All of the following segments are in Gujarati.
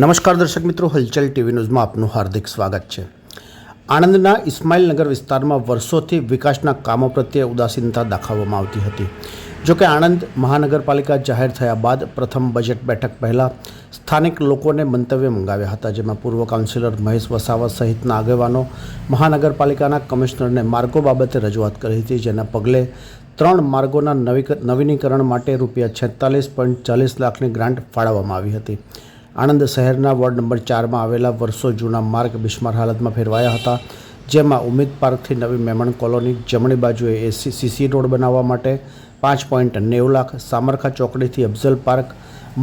નમસ્કાર દર્શક મિત્રો, હલચલ ટીવી ન્યૂઝમાં આપનું હાર્દિક સ્વાગત છે. આણંદના ઇસ્માઇલનગર વિસ્તારમાં વર્ષોથી વિકાસના કામો પ્રત્યે ઉદાસીનતા દાખવવામાં આવતી હતી. જોકે આણંદ મહાનગરપાલિકા જાહેર થયા બાદ પ્રથમ બજેટ બેઠક પહેલાં સ્થાનિક લોકોને મંતવ્ય મંગાવ્યા હતા, જેમાં પૂર્વ કાઉન્સિલર મહેશ વસાવા સહિતના આગેવાનો મહાનગરપાલિકાના કમિશનરને માર્ગો બાબતે રજૂઆત કરી હતી, જેના પગલે ત્રણ માર્ગોના નવીનીકરણ માટે રૂપિયા છેતાલીસ પોઈન્ટ ચાલીસ લાખની ગ્રાન્ટ ફાળવવામાં આવી હતી. આણંદ શહેરના વોર્ડ નંબર ચારમાં આવેલા વર્ષો જૂના માર્ગ બિસ્માર હાલતમાં ફેરવાયા હતા, જેમાં ઉમેદ પાર્કથી નવી મેમણ કોલોની જમણી બાજુએ એસી સીસી રોડ બનાવવા માટે પાંચ પોઈન્ટ નેવું લાખ સામરખા ચોકડીથી અફઝલ પાર્ક,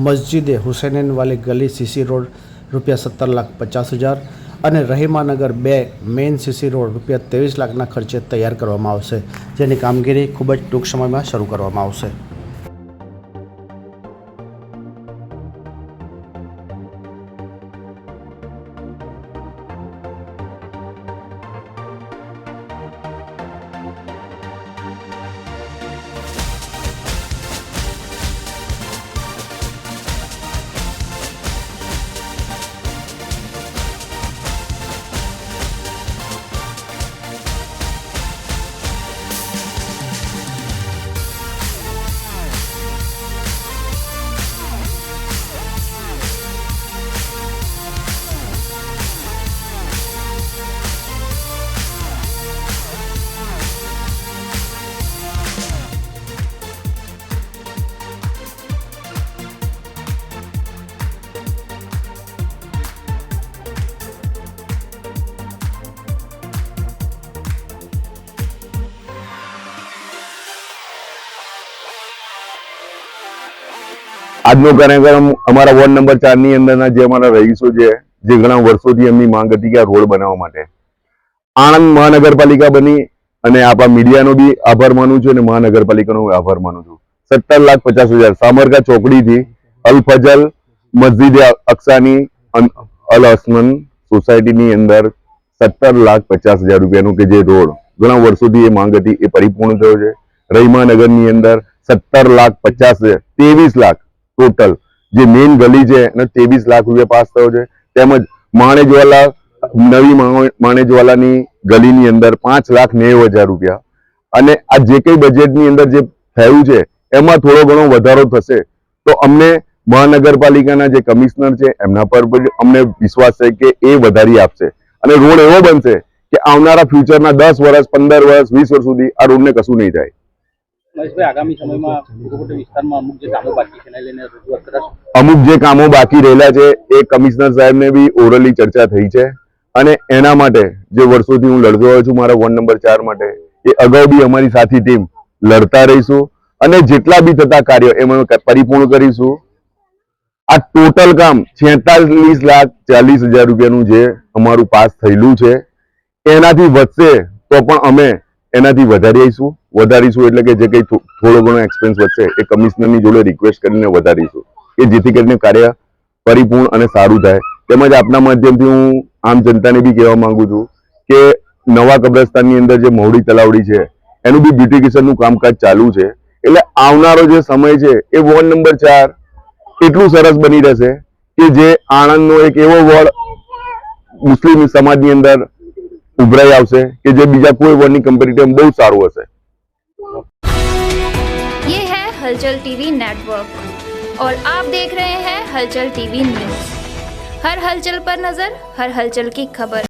મસ્જિદે હુસૈનેન વાલી ગલી સીસી રોડ રૂપિયા સત્તર લાખ પચાસ હજાર અને રહીમાનગર બે મેઇન સીસી રોડ રૂપિયા ત્રેવીસ લાખના ખર્ચે તૈયાર કરવામાં આવશે, જેની કામગીરી ખૂબ જ ટૂંક સમયમાં શરૂ કરવામાં આવશે. આજનો કાર્યક્રમ અમારા વોર્ડ નંબર ચારની અંદરના જે અમારા રહીશો છે, જે ઘણા વર્ષોથી એમની માંગ હતી કે આ રોડ બનાવવા માટે. આણંદ મહાનગરપાલિકા બની અને આપણા મીડિયાનો બી આભાર માનું છું અને મહાનગરપાલિકાનો આભાર માનું છું. સત્તર લાખ પચાસ હજાર. સામરકા ચોકડીથી અલ ફજલ મસ્જિદ અક્સાની અલ અસમન સોસાયટીની અંદર સત્તર લાખ પચાસ હજાર રૂપિયાનું કે જે રોડ ઘણા વર્ષોથી એ માંગ હતી એ પરિપૂર્ણ થયો છે. રહીમાનગરની અંદર સત્તર લાખ પચાસ હજાર. ત્રેવીસ લાખ. ટોટલ. જે મેઇન ગલી છે, એને ત્રેવીસ લાખ રૂપિયા પાસ થયો છે. તેમજ માણેજવાલા, નવી માણે- માણેજવાલાની ગલીની અંદર પાંચ લાખ નેવું હજાર રૂપિયા. અને આ જે કઈ બજેટની અંદર જે થયું છે, એમાં થોડો ઘણો વધારો થશે. તો અમને મહાનગરપાલિકાના જે કમિશનર છે, એમના પર અમને વિશ્વાસ છે કે એ વધારી આપશે. અને રોડ એવો બનશે કે આવનારા ફ્યુચરના દસ વર્ષ, પંદર વર્ષ, વીસ વર્ષ સુધી આ રોડને કશું નહીં થાય મહેશભાઈ આગામી સમયમાં પૂર્વકોટ વિસ્તારમાં અમુક જે કામો બાકી રહેલા છે, એ કમિશનર સાહેબને બી ઓરલી ચર્ચા થઈ છે. અને એના માટે જે વર્ષોથી હું લડતો આવ્યો છું, મારા વોર્ડ નંબર ચાર માટે, એ અગાઉ બી અમારી સાથી ટીમ લડતા રહીશું. અને જેટલા બી થતા કાર્યો એમાં પરિપૂર્ણ કરીશું. આ ટોટલ કામ છેતાલીસ લાખ ચાલીસ હજાર રૂપિયાનું જે અમારું પાસ થયેલું છે, એનાથી વધશે તો પણ અમે એનાથી વધારીશું વધારીશું એટલે કે જે કંઈ થોડો ઘણો એક્સપેન્સ વધશે, એ કમિશનરની જોડે રિક્વેસ્ટ કરીને વધારીશું. કે જેથી કરીને કાર્ય પરિપૂર્ણ અને સારું થાય. તેમજ આપના માધ્યમથી હું આમ જનતાને બી કહેવા માંગુ છું કે નવા કબ્રસ્તાનની અંદર જે મહુડી તલાવડી છે, એનું બી બ્યુટિફિકેશનનું કામકાજ ચાલુ છે. એટલે આવનારો જે સમય છે, એ વોર્ડ નંબર ચાર એટલું સરસ બની રહેશે કે જે આણંદનો એક એવો વોર્ડ મુસ્લિમ સમાજની અંદર ઉભરાઈ આવશે કે જે બીજા કોઈ વોર્ડની કમ્પેરિટિવ બહુ સારું હશે ये है हलचल टीवी नेटवर्क और आप देख रहे हैं हलचल टीवी न्यूज हर हलचल पर नजर हर हलचल की खबर